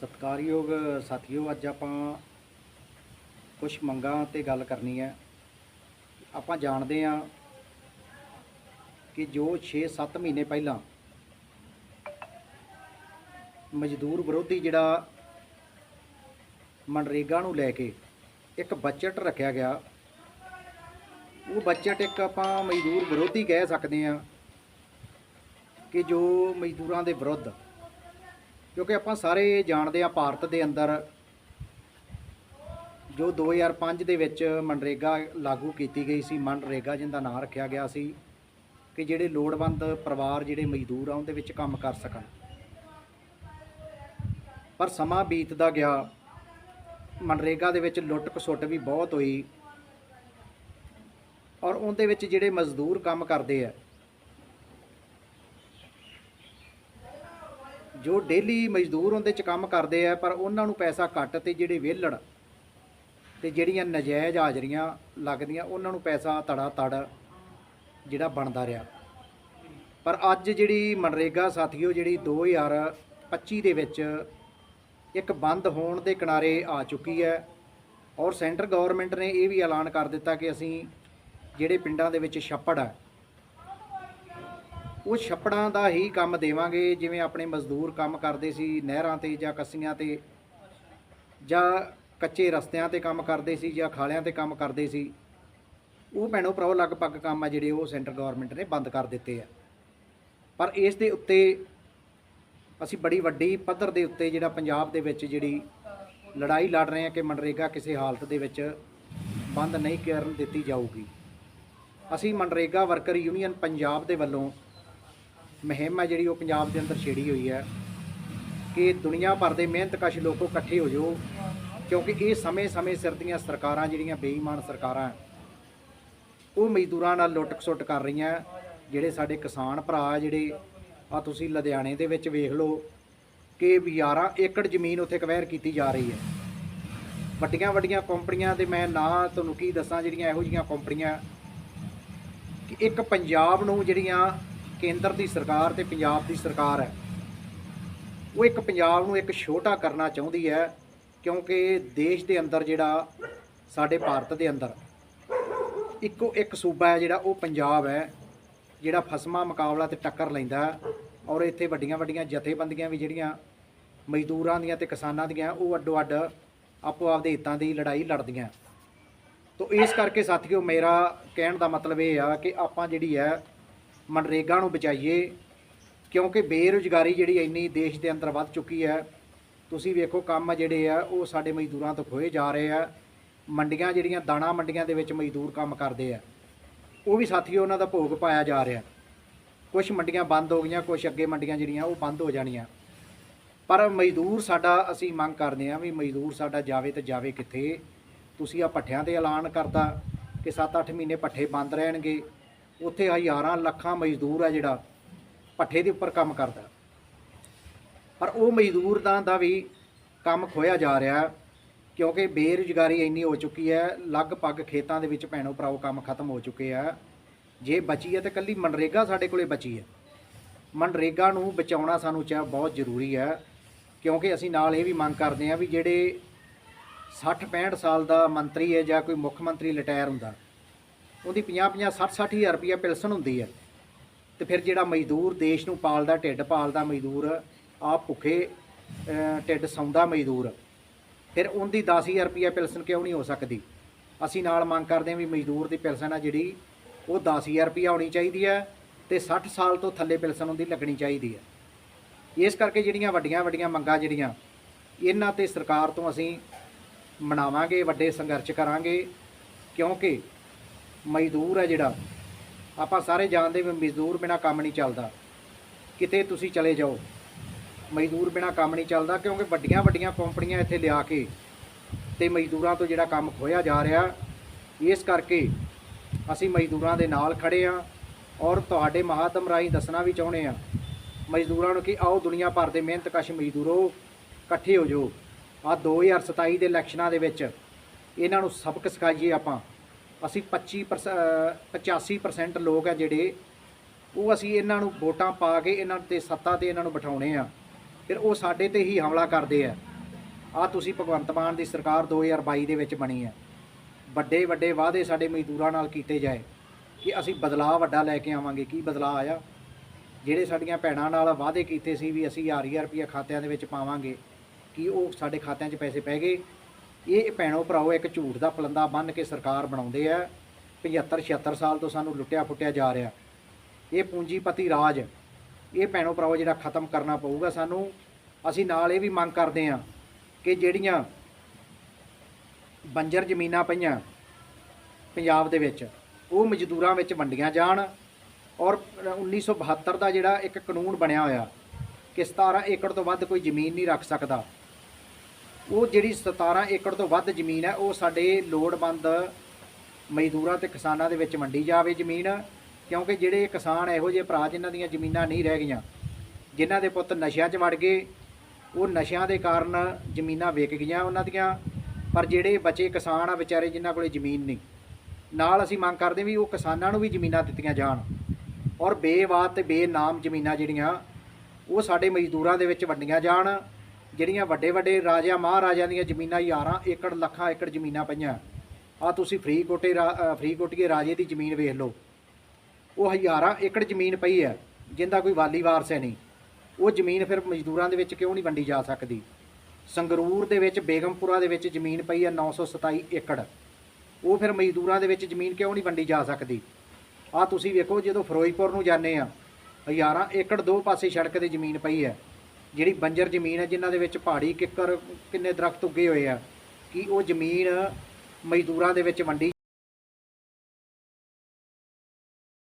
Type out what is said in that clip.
ਸਤਿਕਾਰਯੋਗ ਸਾਥੀਓ, ਅੱਜ ਆਪਾਂ ਕੁਝ ਮੰਗਾਂ ਤੇ ਗੱਲ ਕਰਨੀ ਹੈ। ਆਪਾਂ ਜਾਣਦੇ ਹਾਂ ਕਿ ਜੋ 6-7 ਮਹੀਨੇ ਪਹਿਲਾਂ ਮਜ਼ਦੂਰ ਵਿਰੋਧੀ ਜਿਹੜਾ ਮਨਰੇਗਾ ਨੂੰ ਲੈ ਕੇ ਇੱਕ ਬਜਟ ਰੱਖਿਆ ਗਿਆ, ਉਹ ਬਜਟ ਇੱਕ ਆਪਾਂ ਮਜ਼ਦੂਰ ਵਿਰੋਧੀ ਕਹਿ ਸਕਦੇ ਹਾਂ ਕਿ ਜੋ ਮਜ਼ਦੂਰਾਂ ਦੇ ਵਿਰੁੱਧ ਕਿਉਂਕਿ ਆਪਾਂ ਸਾਰੇ ਜਾਣਦੇ ਹਾਂ ਭਾਰਤ ਦੇ ਅੰਦਰ ਜੋ 2005 ਦੇ ਵਿੱਚ ਮਨਰੇਗਾ ਲਾਗੂ ਕੀਤੀ ਗਈ ਸੀ, ਮਨਰੇਗਾ ਜਿਹਦਾ ਨਾਂ ਰੱਖਿਆ ਗਿਆ ਸੀ ਕਿ ਜਿਹੜੇ ਲੋੜਵੰਦ ਪਰਿਵਾਰ, ਜਿਹੜੇ ਮਜ਼ਦੂਰ ਆ, ਉਹਦੇ ਵਿੱਚ ਕੰਮ ਕਰ ਸਕਣ। ਪਰ ਸਮਾਂ ਬੀਤਦਾ ਗਿਆ, ਮਨਰੇਗਾ ਦੇ ਵਿੱਚ ਲੁੱਟ ਖਸੁੱਟ ਵੀ ਬਹੁਤ ਹੋਈ ਔਰ ਉਹਦੇ ਵਿੱਚ ਜਿਹੜੇ ਮਜ਼ਦੂਰ ਕੰਮ ਕਰਦੇ ਆ ਜੋ ਡੇਲੀ ਮਜ਼ਦੂਰ ਉਹਦੇ ਚ ਕੰਮ ਕਰਦੇ ਆ, ਪਰ ਉਹਨਾਂ ਨੂੰ ਪੈਸਾ ਘੱਟ ਤੇ ਜਿਹੜੇ ਵਿਹਲੜ ਤੇ ਜਿਹੜੀਆਂ ਨਜਾਇਜ਼ ਹਾਜ਼ਰੀਆਂ ਲੱਗਦੀਆਂ, ਉਹਨਾਂ ਨੂੰ ਪੈਸਾ ਤੜਾ ਤੜ ਜਿਹੜਾ ਬਣਦਾ ਰਿਹਾ। ਪਰ ਅੱਜ ਜਿਹੜੀ ਮਨਰੇਗਾ ਸਾਥੀਓ, ਜਿਹੜੀ 2025 ਦੇ ਵਿੱਚ ਇੱਕ ਬੰਦ ਹੋਣ ਦੇ ਕਿਨਾਰੇ ਆ ਚੁੱਕੀ ਹੈ ਔਰ ਸੈਂਟਰ ਗਵਰਨਮੈਂਟ ਨੇ ਇਹ ਵੀ ਐਲਾਨ ਕਰ ਦਿੱਤਾ ਕਿ ਅਸੀਂ ਜਿਹੜੇ ਪਿੰਡਾਂ ਦੇ ਵਿੱਚ ਛੱਪੜ ਹੈ ਉਹ ਛੱਪੜਾਂ ਦਾ ਹੀ ਕੰਮ ਦੇਵਾਂਗੇ, ਜਿਵੇਂ ਆਪਣੇ ਮਜ਼ਦੂਰ ਕੰਮ ਕਰਦੇ ਸੀ, ਨਹਿਰਾਂ ਤੇ ਜਾਂ ਕੱਸੀਆਂ ਤੇ, ਜਾਂ ਕੱਚੇ ਰਸਤਿਆਂ ਤੇ ਕੰਮ ਕਰਦੇ ਸੀ, ਜਾਂ ਖਾਲਿਆਂ ਤੇ ਕੰਮ ਕਰਦੇ ਸੀ। ਉਹ ਭੈਣੋ ਭਰਾਓ, ਲਗਭਗ ਕੰਮ ਆ ਜਿਹੜੇ ਉਹ ਸੈਂਟਰ ਗਵਰਨਮੈਂਟ ਨੇ ਬੰਦ ਕਰ ਦਿੱਤੇ ਆ। ਪਰ ਇਸ ਦੇ ਉੱਤੇ ਅਸੀਂ ਬੜੀ ਵੱਡੀ ਪੱਧਰ ਦੇ ਉੱਤੇ ਜਿਹੜਾ ਪੰਜਾਬ ਦੇ ਵਿੱਚ ਜਿਹੜੀ ਲੜਾਈ ਲੜ ਰਹੇ ਹਾਂ ਕਿ ਮਨਰੇਗਾ ਕਿਸੇ ਹਾਲਤ ਦੇ ਵਿੱਚ ਬੰਦ ਨਹੀਂ ਕਰਨ ਦਿੱਤੀ ਜਾਊਗੀ। ਅਸੀਂ ਮਨਰੇਗਾ ਵਰਕਰ ਯੂਨੀਅਨ ਪੰਜਾਬ ਦੇ ਵੱਲੋਂ ਮੁਹਿੰਮ ਹੈ ਜਿਹੜੀ ਉਹ ਪੰਜਾਬ ਦੇ ਅੰਦਰ ਛੇੜੀ ਹੋਈ ਹੈ ਕਿ ਦੁਨੀਆ ਭਰ ਦੇ ਮਿਹਨਤਕਸ਼ ਲੋਕੋ ਇਕੱਠੇ ਹੋ ਜਾਓ, ਕਿਉਂਕਿ ਇਹ ਸਮੇਂ-ਸਮੇਂ ਸਿਰ ਦੀਆਂ ਸਰਕਾਰਾਂ ਜਿਹੜੀਆਂ ਬੇਈਮਾਨ ਸਰਕਾਰਾਂ ਉਹ ਮਜ਼ਦੂਰਾਂ ਨਾਲ ਲੁੱਟ ਖਸੁੱਟ ਕਰ ਰਹੀਆਂ ਜਿਹੜੇ ਸਾਡੇ ਕਿਸਾਨ ਭਰਾ ਜਿਹੜੇ ਆ ਤੁਸੀਂ ਲੁਧਿਆਣੇ ਦੇ ਵਿੱਚ ਵੇਖ ਲਓ ਕਿ 11 ਏਕੜ ਜ਼ਮੀਨ ਉੱਥੇ ਕਵੈਰ ਕੀਤੀ ਜਾ ਰਹੀ ਹੈ। ਵੱਡੀਆਂ ਵੱਡੀਆਂ ਕੰਪਨੀਆਂ ਦੇ ਮੈਂ ਨਾ ਤੁਹਾਨੂੰ ਕੀ ਦੱਸਾਂ, ਜਿਹੜੀਆਂ ਇਹੋ ਜਿਹੀਆਂ ਕੰਪਨੀਆਂ ਕਿ ਇੱਕ ਪੰਜਾਬ ਨੂੰ ਜਿਹੜੀਆਂ ਕੇਂਦਰ ਦੀ ਸਰਕਾਰ ਤੇ ਪੰਜਾਬ ਦੀ ਸਰਕਾਰ ਹੈ। ਉਹ ਇੱਕ ਪੰਜਾਬ ਨੂੰ ਇੱਕ ਛੋਟਾ ਕਰਨਾ ਚਾਹੁੰਦੀ ਹੈ, ਕਿਉਂਕਿ ਦੇਸ਼ ਦੇ ਅੰਦਰ ਜਿਹੜਾ ਸਾਡੇ ਭਾਰਤ ਦੇ ਅੰਦਰ ਇੱਕੋ ਇੱਕ ਸੂਬਾ ਹੈ ਜਿਹੜਾ ਉਹ ਪੰਜਾਬ ਹੈ, ਜਿਹੜਾ ਫਸਮਾ ਮੁਕਾਬਲਾ ਤੇ ਟੱਕਰ ਲੈਂਦਾ ਔਰ ਇੱਥੇ ਵੱਡੀਆਂ ਵੱਡੀਆਂ ਜਥੇਬੰਦੀਆਂ ਵੀ ਜਿਹੜੀਆਂ ਮਜ਼ਦੂਰਾਂ ਦੀਆਂ ਤੇ ਕਿਸਾਨਾਂ ਦੀਆਂ ਉਹ ਅੱਡੋ ਅੱਡ ਆਪੋ ਆਪਦੇ ਹਿੱਤਾਂ ਦੀ ਲੜਾਈ ਲੜਦੀਆਂ। ਤੋ ਇਸ ਕਰਕੇ ਸਾਥੀਓ ਮੇਰਾ ਕਹਿਣ ਦਾ ਮਤਲਬ ਇਹ ਆ ਕਿ ਆਪਾਂ ਜਿਹੜੀ ਹੈ ਮਨਰੇਗਾ ਨੂੰ ਬਚਾਈਏ, ਕਿਉਂਕਿ ਬੇਰੁਜ਼ਗਾਰੀ ਜਿਹੜੀ ਇੰਨੀ ਦੇਸ਼ ਦੇ ਅੰਦਰ ਵੱਧ ਚੁੱਕੀ ਹੈ, ਤੁਸੀਂ ਵੇਖੋ ਕੰਮ ਜਿਹੜੇ ਆ, ਉਹ ਸਾਡੇ ਮਜ਼ਦੂਰਾਂ ਤੋਂ ਖੋਏ ਜਾ ਰਹੇ ਆ। ਮੰਡੀਆਂ ਜਿਹੜੀਆਂ, ਦਾਣਾ ਮੰਡੀਆਂ ਦੇ ਵਿੱਚ ਮਜ਼ਦੂਰ ਕੰਮ ਕਰਦੇ ਆ, ਉਹ ਵੀ ਸਾਥੀਓ ਉਹਨਾਂ ਦਾ ਭੋਗ ਪਾਇਆ ਜਾ ਰਿਹਾ। ਕੁਝ ਮੰਡੀਆਂ ਬੰਦ ਹੋ ਗਈਆਂ ਕੁਝ ਅੱਗੇ ਮੰਡੀਆਂ ਜਿਹੜੀਆਂ, ਉਹ ਬੰਦ ਹੋ ਜਾਣੀਆਂ। ਪਰ ਮਜ਼ਦੂਰ ਸਾਡਾ, ਅਸੀਂ ਮੰਗ ਕਰਦੇ ਹਾਂ ਵੀ ਮਜ਼ਦੂਰ ਸਾਡਾ ਜਾਵੇ ਤੇ ਜਾਵੇ ਕਿੱਥੇ। ਤੁਸੀਂ ਆ ਪੱਠਿਆਂ ਤੇ ਐਲਾਨ ਕਰਤਾ ਕਿ 7-8 ਮਹੀਨੇ ਪੱਠੇ ਬੰਦ ਰਹਿਣਗੇ। ਉੱਥੇ ਹਜ਼ਾਰਾਂ ਲੱਖਾਂ ਮਜ਼ਦੂਰ ਆ ਜਿਹੜਾ ਪੱਠੇ ਦੇ ਉੱਪਰ ਕੰਮ ਕਰਦਾ। ਪਰ ਉਹ ਮਜ਼ਦੂਰ ਦਾ ਵੀ ਕੰਮ ਖੋਇਆ ਜਾ ਰਿਹਾ, ਕਿਉਂਕਿ ਬੇਰੁਜ਼ਗਾਰੀ ਇੰਨੀ ਹੋ ਚੁੱਕੀ ਹੈ, ਲਗਭਗ ਖੇਤਾਂ ਦੇ ਵਿੱਚ ਭੈਣੋ ਭਰਾਓ ਕੰਮ ਖਤਮ ਹੋ ਚੁੱਕੇ ਆ। ਜੇ ਬਚੀ ਹੈ ਤੇ ਕੱਲੀ ਮਨਰੇਗਾ ਸਾਡੇ ਕੋਲੇ ਬਚੀ ਹੈ। ਮਨਰੇਗਾ ਨੂੰ ਬਚਾਉਣਾ ਸਾਨੂੰ ਚਾਹ ਬਹੁਤ ਜ਼ਰੂਰੀ ਹੈ, ਕਿਉਂਕਿ ਅਸੀਂ ਨਾਲ ਇਹ ਵੀ ਮੰਗ ਕਰਦੇ ਹਾਂ ਵੀ ਜਿਹੜੇ 60 65 ਸਾਲ ਦਾ ਮੰਤਰੀ ਹੈ ਜਾਂ ਕੋਈ ਮੁੱਖ ਮੰਤਰੀ ਰਿਟਾਇਰ ਹੁੰਦਾ ਉਹਦੀ 50 50 60 60 ਹਜ਼ਾਰ ਰੁਪਇਆ ਪੈਨਸ਼ਨ ਹੁੰਦੀ ਹੈ। ਤੇ ਫਿਰ ਜਿਹੜਾ ਮਜ਼ਦੂਰ ਦੇਸ਼ ਨੂੰ ਪਾਲਦਾ, ਢਿੱਡ ਪਾਲਦਾ ਮਜ਼ਦੂਰ ਆ ਭੁੱਖੇ ਢਿੱਡ ਸੌਂਦਾ ਮਜ਼ਦੂਰ, ਫਿਰ ਉਹਦੀ 10000 ਰੁਪਇਆ ਪੈਨਸ਼ਨ ਕਿਉਂ ਨਹੀਂ ਹੋ ਸਕਦੀ? ਅਸੀਂ ਨਾਲ ਮੰਗ ਕਰਦੇ ਹਾਂ ਵੀ ਮਜ਼ਦੂਰ ਦੀ ਪੈਨਸ਼ਨ ਆ ਜਿਹੜੀ, ਉਹ 10000 ਰੁਪਇਆ ਹੋਣੀ ਚਾਹੀਦੀ ਹੈ ਤੇ 60 ਸਾਲ ਤੋਂ ਥੱਲੇ ਪੈਨਸ਼ਨ ਉਹਦੀ ਲੱਗਣੀ ਚਾਹੀਦੀ ਹੈ। ਇਸ ਕਰਕੇ ਜਿਹੜੀਆਂ ਵੱਡੀਆਂ ਵੱਡੀਆਂ ਮੰਗਾਂ ਜਿਹੜੀਆਂ, ਇਹਨਾਂ ਤੇ ਸਰਕਾਰ ਤੋਂ ਅਸੀਂ ਮਨਾਵਾਂਗੇ, ਵੱਡੇ ਸੰਘਰਸ਼ ਕਰਾਂਗੇ, ਕਿਉਂਕਿ ਮਜ਼ਦੂਰ ਹੈ ਜਿਹੜਾ, ਆਪਾਂ ਸਾਰੇ ਜਾਣਦੇ ਵੀ ਮਜ਼ਦੂਰ ਬਿਨਾ ਕੰਮ ਨਹੀਂ ਚੱਲਦਾ। ਕਿਤੇ ਤੁਸੀਂ ਚਲੇ ਜਾਓ, ਮਜ਼ਦੂਰ ਬਿਨਾ ਕੰਮ ਨਹੀਂ ਚੱਲਦਾ, ਕਿਉਂਕਿ ਵੱਡੀਆਂ ਵੱਡੀਆਂ ਕੰਪਨੀਆਂ ਇੱਥੇ ਲਿਆ ਕੇ ਤੇ ਮਜ਼ਦੂਰਾਂ ਤੋਂ ਜਿਹੜਾ ਕੰਮ ਖੋਇਆ ਜਾ ਰਿਹਾ, ਇਸ ਕਰਕੇ ਅਸੀਂ ਮਜ਼ਦੂਰਾਂ ਦੇ ਨਾਲ ਖੜੇ ਆ ਔਰ ਤੁਹਾਡੇ ਮਹਾਤਮ ਰਾਹੀਂ ਦੱਸਣਾ ਵੀ ਚਾਹੁੰਦੇ ਆ, ਮਜ਼ਦੂਰਾਂ ਨੂੰ ਕਿ ਆਓ ਦੁਨੀਆ ਭਰ ਦੇ ਮਿਹਨਤਕਸ਼ ਮਜ਼ਦੂਰੋ, ਇਕੱਠੇ ਹੋ ਜਾਓ। ਆ 2027 ਦੇ ਇਲੈਕਸ਼ਨਾਂ ਦੇ ਵਿੱਚ ਇਹਨਾਂ ਨੂੰ ਸਬਕ ਸਿਖਾਈਏ ਆਪਾਂ। ਅਸੀਂ 25% 85% ਲੋਕ ਆ ਜਿਹੜੇ, ਉਹ ਅਸੀਂ ਇਹਨਾਂ ਨੂੰ ਵੋਟਾਂ ਪਾ ਕੇ ਇਹਨਾਂ ਤੇ ਸੱਤਾ ਤੇ ਇਹਨਾਂ ਨੂੰ ਬਿਠਾਉਣੇ ਆ। ਫਿਰ ਉਹ ਸਾਡੇ ਤੇ ਹੀ ਹਮਲਾ ਕਰਦੇ ਆ। ਆ ਤੁਸੀਂ ਭਗਵੰਤ ਮਾਨ ਦੀ ਸਰਕਾਰ 2022 ਦੇ ਵਿੱਚ ਬਣੀ ਹੈ ਵੱਡੇ ਵੱਡੇ ਵਾਅਦੇ ਸਾਡੇ ਮਜ਼ਦੂਰਾਂ ਨਾਲ ਕੀਤੇ ਜਾਏ ਕਿ ਅਸੀਂ ਬਦਲਾਅ ਵੱਡਾ ਲੈ ਕੇ ਆਵਾਂਗੇ। ਕੀ ਬਦਲਾਅ ਆਇਆ? ਜਿਹੜੇ ਸਾਡੀਆਂ ਭੈਣਾਂ ਨਾਲ ਵਾਅਦੇ ਕੀਤੇ ਸੀ ਵੀ ਅਸੀਂ ਹਜ਼ਾਰ ਹਜ਼ਾਰ ਰੁਪਇਆ ਖਾਤਿਆਂ ਦੇ ਵਿੱਚ ਪਾਵਾਂਗੇ, ਕਿ ਉਹ ਸਾਡੇ ਖਾਤਿਆਂ 'ਚ ਪੈਸੇ ਪੈ ਗਏ? ਇਹ ਭੈਣੋ ਭਰਾਓ, ਇੱਕ ਝੂਠ ਦਾ ਪਲੰਦਾ ਬੰਨ ਕੇ ਸਰਕਾਰ ਬਣਾਉਂਦੇ ਆ। 75 76 ਸਾਲ ਤੋਂ ਸਾਨੂੰ ਲੁੱਟਿਆ ਫੁੱਟਿਆ ਜਾ ਰਿਹਾ। ਇਹ ਪੂੰਜੀਪਤੀ ਰਾਜ, ਇਹ ਭੈਣੋ ਭਰਾਓ ਜਿਹੜਾ ਖਤਮ ਕਰਨਾ ਪਊਗਾ ਸਾਨੂੰ, ਅਸੀਂ ਨਾਲ ਇਹ ਵੀ ਮੰਗ ਕਰਦੇ ਹਾਂ ਕਿ ਜਿਹੜੀਆਂ ਬੰਜਰ ਜ਼ਮੀਨਾਂ ਪਈਆਂ ਪੰਜਾਬ ਦੇ ਵਿੱਚ, ਉਹ ਮਜ਼ਦੂਰਾਂ ਵਿੱਚ ਵੰਡੀਆਂ ਜਾਣ ਔਰ 1972 ਦਾ ਜਿਹੜਾ ਇੱਕ ਕਾਨੂੰਨ ਬਣਿਆ ਹੋਇਆ ਕਿ 17 ਏਕੜ ਤੋਂ ਵੱਧ ਕੋਈ ਜ਼ਮੀਨ ਨਹੀਂ ਰੱਖ ਸਕਦਾ। ਉਹ ਜਿਹੜੀ 17 ਏਕੜ ਤੋਂ ਵੱਧ ਜ਼ਮੀਨ ਹੈ, ਉਹ ਸਾਡੇ ਲੋੜਵੰਦ ਮਜ਼ਦੂਰਾਂ ਤੇ ਕਿਸਾਨਾਂ ਦੇ ਵਿੱਚ ਵੰਡੀ ਜਾਵੇ ਜ਼ਮੀਨ, ਕਿਉਂਕਿ ਜਿਹੜੇ ਕਿਸਾਨ ਇਹੋ ਜਿਹੇ ਭਰਾ ਜਿਨ੍ਹਾਂ ਦੀਆਂ ਜ਼ਮੀਨਾਂ ਨਹੀਂ ਰਹਿ ਗਈਆਂ, ਜਿਨ੍ਹਾਂ ਦੇ ਪੁੱਤ ਨਸ਼ਿਆਂ 'ਚ ਵੜ ਗਏ, ਉਹ ਨਸ਼ਿਆਂ ਦੇ ਕਾਰਨ ਜ਼ਮੀਨਾਂ ਵਿਕ ਗਈਆਂ ਉਹਨਾਂ ਦੀਆਂ, ਪਰ ਜਿਹੜੇ ਬਚੇ ਕਿਸਾਨ ਆ ਵਿਚਾਰੇ ਜਿਨ੍ਹਾਂ ਕੋਲੇ ਜ਼ਮੀਨ ਨਹੀਂ, ਨਾਲ ਅਸੀਂ ਮੰਗ ਕਰਦੇ ਵੀ ਉਹ ਕਿਸਾਨਾਂ ਨੂੰ ਵੀ ਜ਼ਮੀਨਾਂ ਦਿੱਤੀਆਂ ਜਾਣ, ਔਰ ਬੇਵਾਦ ਤੇ ਬੇਨਾਮ ਜ਼ਮੀਨਾਂ ਜਿਹੜੀਆਂ, ਉਹ ਸਾਡੇ ਮਜ਼ਦੂਰਾਂ ਦੇ ਵਿੱਚ ਵੰਡੀਆਂ ਜਾਣ ਜਿਹੜੀਆਂ ਵੱਡੇ ਵੱਡੇ ਰਾਜਿਆਂ ਮਹਾਰਾਜਿਆਂ ਦੀਆਂ ਜ਼ਮੀਨਾਂ ਹਜ਼ਾਰਾਂ ਏਕੜ ਲੱਖਾਂ ਏਕੜ ਜ਼ਮੀਨਾਂ ਪਈਆਂ। ਆ ਤੁਸੀਂ ਫਰੀਕੋਟੇ ਰਾ- ਅ, ਫਰੀਦਕੋਟੀਏ ਰਾਜੇ ਦੀ ਜ਼ਮੀਨ ਵੇਖ ਲਓ। ਉਹ ਹਜ਼ਾਰਾਂ ਏਕੜ ਜ਼ਮੀਨ ਪਈ ਹੈ ਜਿੰਦਾ ਕੋਈ ਵਾਲੀ ਵਾਰਸ ਹੈ ਨਹੀਂ। ਉਹ ਜ਼ਮੀਨ ਫਿਰ ਮਜ਼ਦੂਰਾਂ ਦੇ ਵਿੱਚ ਕਿਉਂ ਨਹੀਂ ਵੰਡੀ ਜਾ ਸਕਦੀ? ਸੰਗਰੂਰ ਦੇ ਵਿੱਚ ਬੇਗਮਪੁਰਾ ਦੇ ਵਿੱਚ ਜ਼ਮੀਨ ਪਈ ਹੈ 927 ਏਕੜ। ਉਹ ਫਿਰ ਮਜ਼ਦੂਰਾਂ ਦੇ ਵਿੱਚ ਜ਼ਮੀਨ ਕਿਉਂ ਨਹੀਂ ਵੰਡੀ ਜਾ ਸਕਦੀ? ਆ ਤੁਸੀਂ ਵੇਖੋ ਜਦੋਂ ਫਿਰੋਜ਼ਪੁਰ ਨੂੰ ਜਾਂਦੇ ਆ ਹਜ਼ਾਰਾਂ ਏਕੜ ਦੋ ਪਾਸੇ ਸੜਕ ਤੇ ਜ਼ਮੀਨ ਪਈ ਹੈ। ਜਿਹੜੀ ਬੰਜਰ ਜ਼ਮੀਨ ਹੈ, ਜਿਨ੍ਹਾਂ ਦੇ ਵਿੱਚ ਪਹਾੜੀ ਕਿੱਕਰ ਕਿੰਨੇ ਦਰਖਤ ਉੱਗੇ ਹੋਏ ਆ, ਕਿ ਉਹ ਜ਼ਮੀਨ ਮਜ਼ਦੂਰਾਂ ਦੇ ਵਿੱਚ ਵੰਡੀ